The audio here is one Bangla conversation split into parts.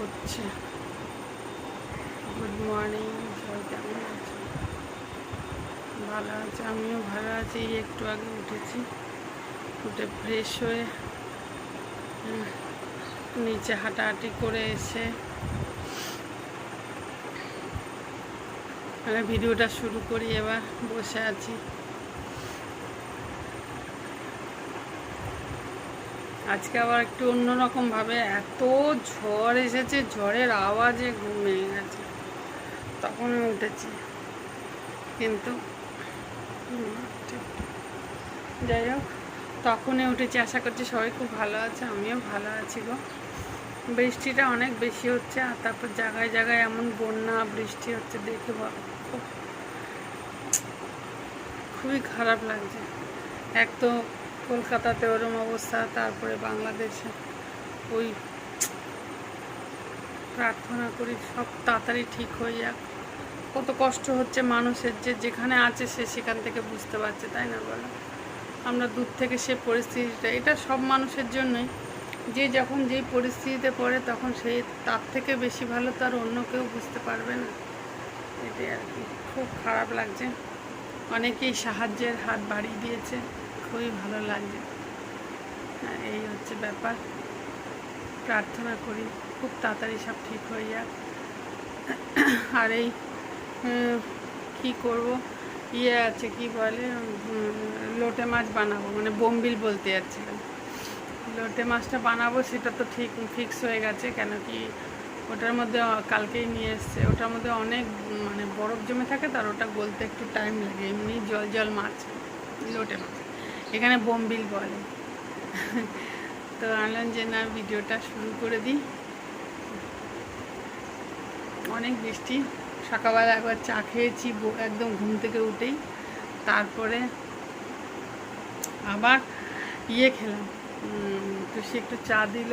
হচ্ছে গুড মর্নিং সবাই কেমন আছে? ভালো আছে, আমিও ভালো আছি। একটু আগে উঠেছি, উঠে ফ্রেশ হয়ে নিচে হাঁটাহাঁটি করে এসে ভিডিওটা শুরু করি, এবার বসে আছি। আজকে আবার একটু অন্যরকম ভাবে এত ঝড় এসেছে, ঝড়ের আওয়াজে ঘুম ভেঙে গেছে তখন উঠেছি। কিন্তু যাই হোক, তখনই উঠেছি। আশা করছি সবাই খুব ভালো আছে, আমিও ভালো আছি গো। বৃষ্টিটা অনেক বেশি হচ্ছে, আর তারপর জায়গায় জায়গায় এমন বন্যা, বৃষ্টি হচ্ছে, দেখে খুব খুবই খারাপ লাগছে। এক তো কলকাতাতে ওরম অবস্থা, তারপরে বাংলাদেশে ওই প্রার্থনা করি সব তাড়াতাড়ি ঠিক হয়ে যাক। কত কষ্ট হচ্ছে মানুষের যে যেখানে আছে সে সেখান থেকে বুঝতে পারছে, তাই না বলো? আমরা দূর থেকে সে পরিস্থিতিটা, এটা সব মানুষের জন্যই। যে যখন যেই পরিস্থিতিতে পড়ে তখন সেই তার থেকে বেশি ভালো তো আর অন্য কেউ বুঝতে পারবে না। এটাই আর কি। খুব খারাপ লাগছে। অনেকেই সাহায্যের হাত বাড়িয়ে দিয়েছে। খুবই ভালো লাগছে। হ্যাঁ, এই হচ্ছে ব্যাপার। প্রার্থনা করি খুব তাড়াতাড়ি সব ঠিক হয়ে যাক। আর এই কি করব? ইয়ে আছে কি বলে লোটে মাছ বানাবো মানে বোমবিল বলতে যাচ্ছিলাম। লোটে মাছটা বানাবো সেটা তো ঠিক ফিক্স হয়ে গেছে কেন কি ওটার মধ্যে কালকেই নিয়ে এসছে। ওটার মধ্যে অনেক মানে বরফ জমে থাকে তার ওটা গলতে একটু টাইম লাগে এমনি জল জল মাছ লোটে মাছ। এখানে বোমবিল বলে তো আনলাম যে না ভিডিওটা শুরু করে দিই। অনেক বৃষ্টি। সকালবেলা একবার চা খেয়েছি একদম ঘুম থেকে উঠেই। তারপরে আবার ইয়ে খেলাম। সে একটু চা দিল।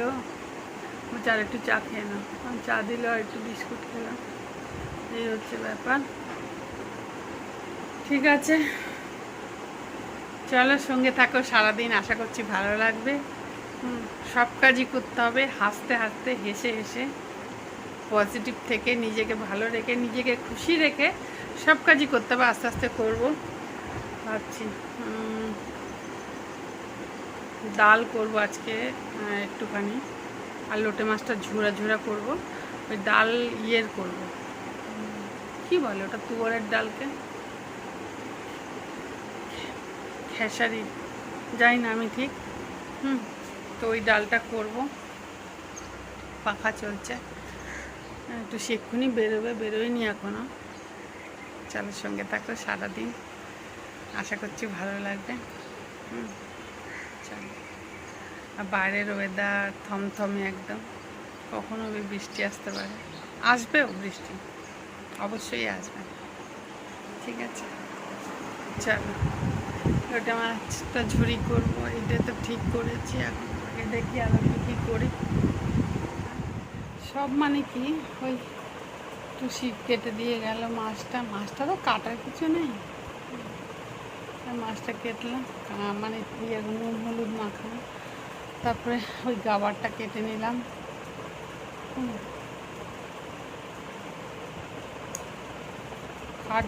আর একটু চা খেয়ে নাও চা দিল আর একটু বিস্কুট খেলাম। এই হচ্ছে ব্যাপার। ঠিক আছে। চলো সঙ্গে থাকো, সারাদিন আশা করছি ভালো লাগবে। সব কাজই করতে হবে, হাসতে হাসতে, হেসে হেসে পজিটিভ থেকে নিজেকে ভালো রেখে, নিজেকে খুশি রেখে সব কাজই করতে হবে, আস্তে আস্তে করব। ভাবছি ডাল করব আজকে একটুখানি, আর লোটে মাছটা ঝুরা ঝুরা করব, ওই ডাল ইয়ের করব। কি বলে ওটা, তুয়ারের ডালকে? খেসারি, জানি না আমি ঠিক। হুম, তো ওই ডালটা করব। পাখা চলছে। একটু সেক্ষুনি বেরোবে, বেরোয়নি এখনও চালের সঙ্গে থাকো সারাদিন। আশা করছি ভালো লাগবে। হুম, চলো। আর বাইরের ওয়েদার থমথমে একদম। কখনো বৃষ্টি আসতে পারে। আসবেও বৃষ্টি। অবশ্যই আসবে। ঠিক আছে? চলো। ওটা মাছটা ঝুড়ি করব, এটা তো ঠিক করেছি, এখন আগে দেখি আর একটু কী করি। সব মানে কি, ওই টুসি কেটে দিয়ে গেল মাছটা মাছটা তো কাটার কিছু নেই। মাছটা কেটলাম মানে নুন হলুদ মাখানো। তারপরে ওই গাবারটা কেটে নিলাম। কাট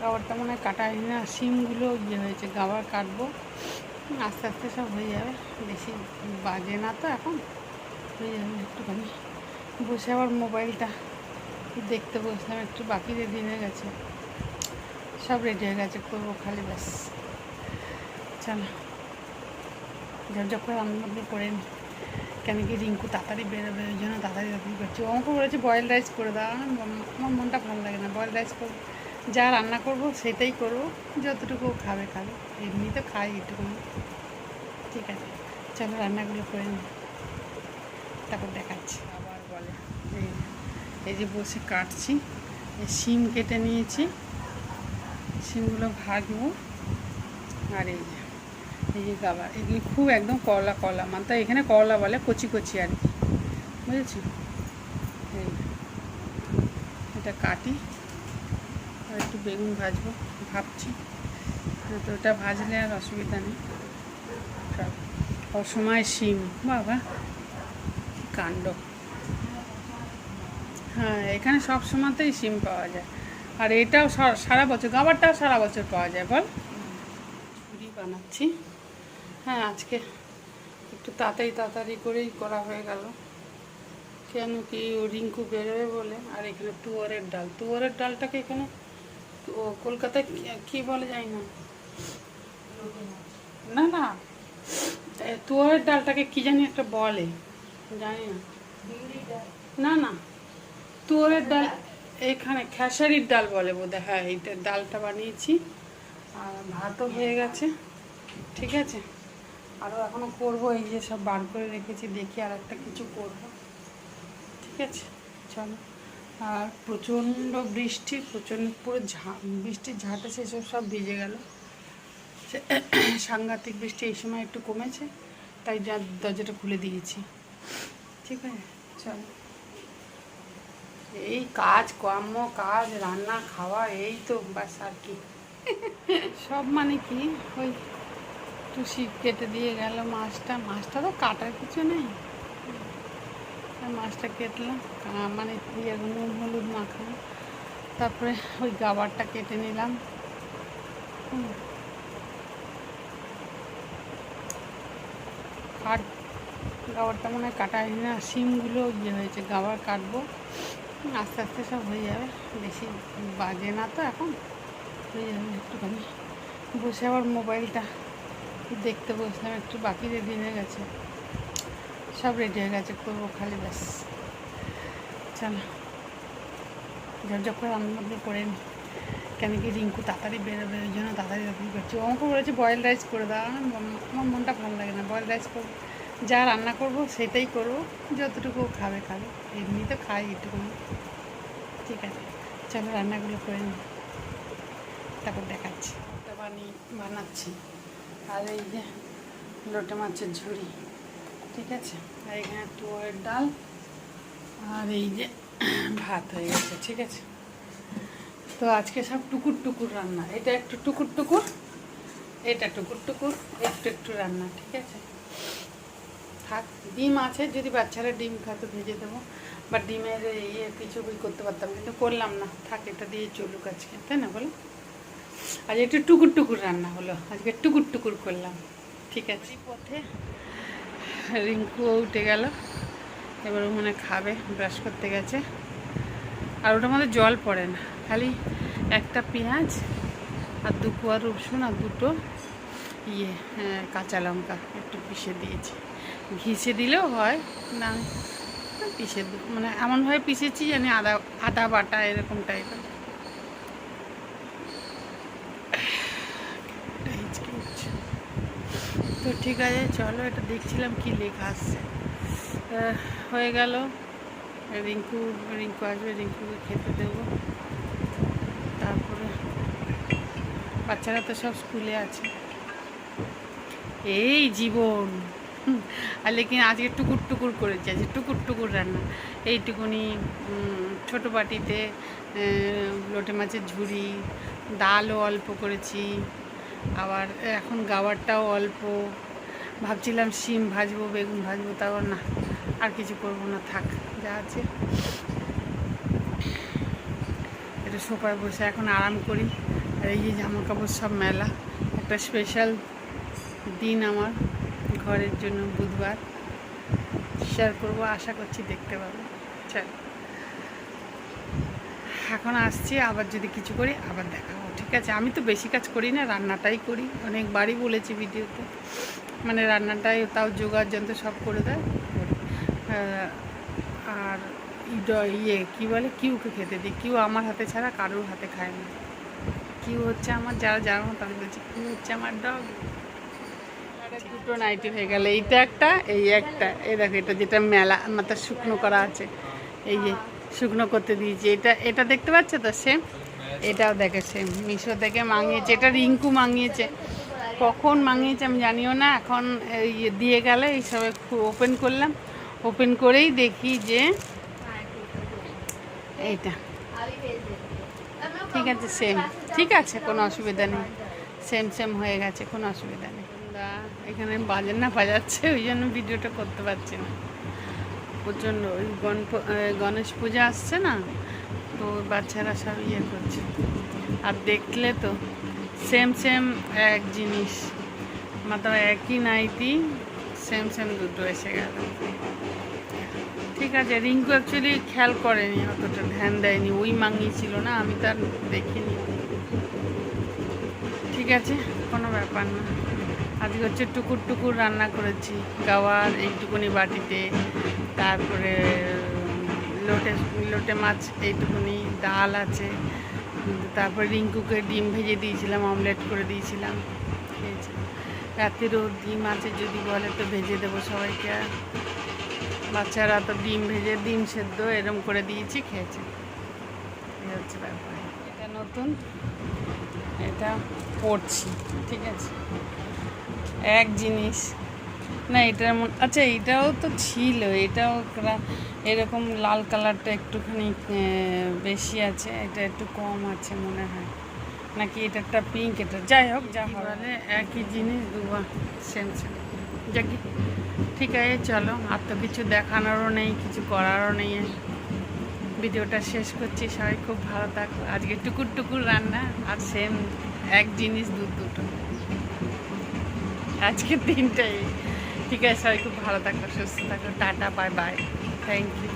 গাবারটা মনে হয় কাটা হয়নি না, সিমগুলো ইয়ে হয়েছে গাবার কাটবো। আস্তে আস্তে সব হয়ে যাবে, বেশি বাজে না তো এখন। হয়ে যাবে একটুখানি। বসে আবার মোবাইলটা দেখতে বসলাম, একটু বাকি রেডি হয়ে গেছে, সব রেডি হয়ে গেছে, করব খালি ব্যাস। চলো ঝপঝপ করে রান্নাবান্না করে নি। কেন কি রিঙ্কু তাড়াতাড়ি বেরোবে, ওই জন্য তাড়াতাড়ি তাড়াতাড়ি করছি। আমাকে বলেছে বয়েল রাইস করে দাও। আমার মনটা ভালো লাগে না বয়েল রাইস করব যা রান্না করব সেটাই করব যতটুকু খাবে খাবে। এমনি তো খাই একটুখানি ঠিক আছে চলো রান্নাগুলো করে নিই তারপর দেখাচ্ছি। আবার বলে। এই যে বসে কাটছি এই শিম কেটে নিয়েছি। শিমগুলো ভাজবো। আর এই যে এই যে গাবার এগুলি খুব একদম করলা কলা মানে তো এখানে করলা বলে কচি কচি আর কি। বুঝেছ? এটা কাটি। একটু বেগুন ভাজবো, ভাবছি। তো ওটা ভাজলে আর অসুবিধা নেই। অসময় শিম, বাবা। কাণ্ড। হ্যাঁ এখানে সব সময়তেই সিম পাওয়া যায়। আর এটাও সারা বছর, গাবারটাও সারা বছর পাওয়া যায়, বল। ঝুড়ি বানাচ্ছি। হ্যাঁ আজকে একটু তাড়াতাড়ি তাড়াতাড়ি করেই করা হয়ে গেল। কেন কি ও রিঙ্কু বেরোবে বলে, আর এখানে তুয়ারের ডাল। তুয়ারের ডালটাকে এখানে কলকাতায় কি- বলে জানি না। না না। তুয়ারের ডালটাকে কি জানি একটা বলে, জানি না। না না। তুয়ারের ডাল, এখানে খেসারির ডাল বলে বোধহয় হ্যাঁ এইটা ডালটা বানিয়েছি। আর ভাতও হয়ে গেছে, ঠিক আছে। আরও এখনও করব, এই যে সব বার করে রেখেছি, দেখি আর একটা কিছু করব। ঠিক আছে, চলো। আর প্রচণ্ড বৃষ্টি, প্রচণ্ড পুরো ঝা, বৃষ্টির ঝাঁটা সেসব সব ভিজে গেল। সাংঘাতিক বৃষ্টি এই সময় একটু কমেছে, তাই যা দরজাটা খুলে দিয়েছি। ঠিক আছে? চলো। এই কাজ কর্ম, কাজ, রান্না, খাওয়া, এই তো বাস আর কি। সব মানে কি? ওই টুসি কেটে দিয়ে গেল মাছটা। মাছটা তো কাটার কিছু নেই। মাছটা কেটলাম মানে নুন, হলুদ মাখানো তারপরে ওই গাবারটা কেটে নিলাম। কাট গাবারটা মনে হয় কাটা হয়নি না সিমগুলো ইয়ে হয়েছে, গাবার কাটবো। আস্তে আস্তে সব হয়ে যাবে। বেশি বাজে না তো এখন। হয়ে যাবে একটুখানি। বসে আবার মোবাইলটা দেখতে বসলাম, একটু বাকি রেডি হয়ে গেছে। সব রেডি হয়ে গেছে, করব খালি ব্যাস। চলো। ঝরঝর করে রান্নাবান্না করে নি। কেন কি রিঙ্কু তাড়াতাড়ি বেরোবে, ওই জন্য তাড়াতাড়ি করছি। আমাকে বলেছে বয়েল রাইস করে দাও। আমার মনটা ভালো লাগে না। বয়েল রাইস করব। যা রান্না করব সেটাই করব। যতটুকু খাবে খাবে। এমনি তো খাই একটুখানি ঠিক আছে। চলো রান্নাগুলো করে নিই তারপর দেখাচ্ছি। বানিয়ে বানাচ্ছি। আর এই যে লোটে মাছের ঝুড়ি। ঠিক আছে? আর এখানে তুয়ারের ডাল। আর এই যে ভাত হয়ে গেছে, ঠিক আছে? তো আজকে সব টুকুর টুকুর রান্না। এটা একটু টুকুর টুকুর, এটা টুকুর টুকুর, একটু একটু রান্না, ঠিক আছে? থাক, ডিম আছে, যদি বাচ্চারা ডিম খাতো ভেজে দেবো। বা ডিমের ইয়ে কিছু করতে পারতাম, কিন্তু করলাম না। থাক, এটা দিয়ে চলুক আজকে, তাই না বলো? আজ একটু টুকুর টুকুর রান্না হলো। আজকে টুকুর টুকুর করলাম, ঠিক আছে? পথে রিঙ্কুও উঠে গেল। এবার ও মনে খাবে ব্রাশ করতে গেছে। আর ওটার মধ্যে জল পড়ে না। খালি একটা পেঁয়াজ আর দু কোয়া রসুন আর দুটো ইয়ে কাঁচা লঙ্কা একটু পিষে দিয়েছি। ঘিসে দিলেও হয়, না, পিষে মানে এমনভাবে পিষেছি জানি আদা আদা বাটা এরকম টাইপের হিচকি উঠছে। তো ঠিক আছে, চলো এটা দেখছিলাম কি লেখা আসছে হয়ে গেল। রিঙ্কু রিঙ্কু আসবে, রিঙ্কুকে খেতে দেবো। তারপরে বাচ্চারা তো সব স্কুলে আছে। এই জীবন। আর লেকিন আজকে টুকুর টুকুর করেছি, আজকে টুকুর টুকুর রান্না। এইটুকুনি ছোটো বাটিতে লোটে মাছের ঝুড়ি, ডালও অল্প করেছি। আবার এখন গাওয়ারটাও অল্প। ভাবছিলাম শিম ভাজবো, বেগুন ভাজবো তারপর না, আর কিছু করব না, থাক, যা আছে। একটু সোফায় বসে এখন আরাম করি। আর এই যে জামা কাপড় সব মেলা, একটা স্পেশাল দিন আমার ঘরের জন্য বুধবার। শেয়ার করব, আশা করছি দেখতে পাবো। চল। এখন আসছি, আবার যদি কিছু করি আবার দেখাবো, ঠিক আছে? আমি তো বেশি কাজ করি না, রান্নাটাই করি। অনেকবারই বলেছি ভিডিওতে। মানে রান্নাটাই তাও জোগাড় যন্ত্র সব করে দেয়। আর ইয়ে কী বলে? কিউকে খেতে দিই। কিউ আমার হাতে ছাড়া কারোর হাতে খায় না। কিউ হচ্ছে আমার, যারা জানো না তাদের বলছি, কিউ হচ্ছে আমার ডগ দুটো নাইটি হয়ে গেল। এইটা একটা, এই একটা। এই দেখো, এটা যেটা মেলা মাথা শুকনো করা আছে। এই যে শুকনো করতে দিয়েছি। এটা এটা দেখতে পাচ্ছে তো সেম এটাও দেখে সেম মিশো থেকে মাঙিয়েছে। এটা রিঙ্কু মাঙিয়েছে। কখন মাঙিয়েছে আমি জানিও না। এখন দিয়ে গেলে এইসব ওপেন করলাম। ওপেন করেই দেখি যে এইটা। ঠিক আছে সেম ঠিক আছে, কোনো অসুবিধা নেই। সেম সেম হয়ে গেছে, কোনো অসুবিধা নেই। এখানে বাজার না বাজাচ্ছে, ওই জন্য ভিডিওটা করতে পারছি না। প্রচণ্ড ওই গণপ গণেশ পূজা আসছে না, তো বাচ্চারা সব ইয়ে করছে। আর দেখলে তো সেম সেম এক জিনিস, মাত্র একই নাইটি সেম সেম দুটো এসে গেল। ঠিক আছে, রিঙ্কু অ্যাকচুয়ালি খেয়াল করেনি, অতটা ধ্যান দেয়নি, ওই মাঙিয়েছিল না, আমি তার দেখিনি। ঠিক আছে, কোনো ব্যাপার না। আজকে হচ্ছে টুকুর টুকুর রান্না করেছি, গাওয়ার এইটুকুনি বাটিতে, তারপরে, লোটে লোটে মাছ এইটুকুনি, ডাল আছে, তারপর রিঙ্কুকে ডিম ভেজে দিয়েছিলাম, অমলেট করে দিয়েছিলাম, খেয়েছে। রাত্রিরও ডিম আছে যদি বলে তো ভেজে দেবো সবাইকে। বাচ্চারা তো ডিম ভেজে, ডিম সেদ্ধ এরম করে দিয়েছি, খেয়েছে। এই হচ্ছে ব্যাপার। এটা নতুন, এটা পড়ছি, ঠিক আছে? এক জিনিস। না এটার মন আচ্ছা এটাও তো ছিল এটাও এরকম লাল কালারটা একটুখানি বেশি আছে এটা একটু কম আছে মনে হয়। নাকি এটা একটা পিঙ্ক এটা যাই হোক যা বলে একই জিনিস দুবার সেম সেম যাকি ঠিক আছে চলো আর তো কিছু দেখানোরও নেই কিছু করারও নেই। ভিডিওটা শেষ করছি সবাই খুব ভালো থাকো। আজকে টুকুর টুকুর রান্না আর সেম এক জিনিস দু দুটো। আজকে দিনটাই। ঠিক আছে, সবাই খুব ভালো থাকো, সুস্থ থাকো, tata bye bye thank you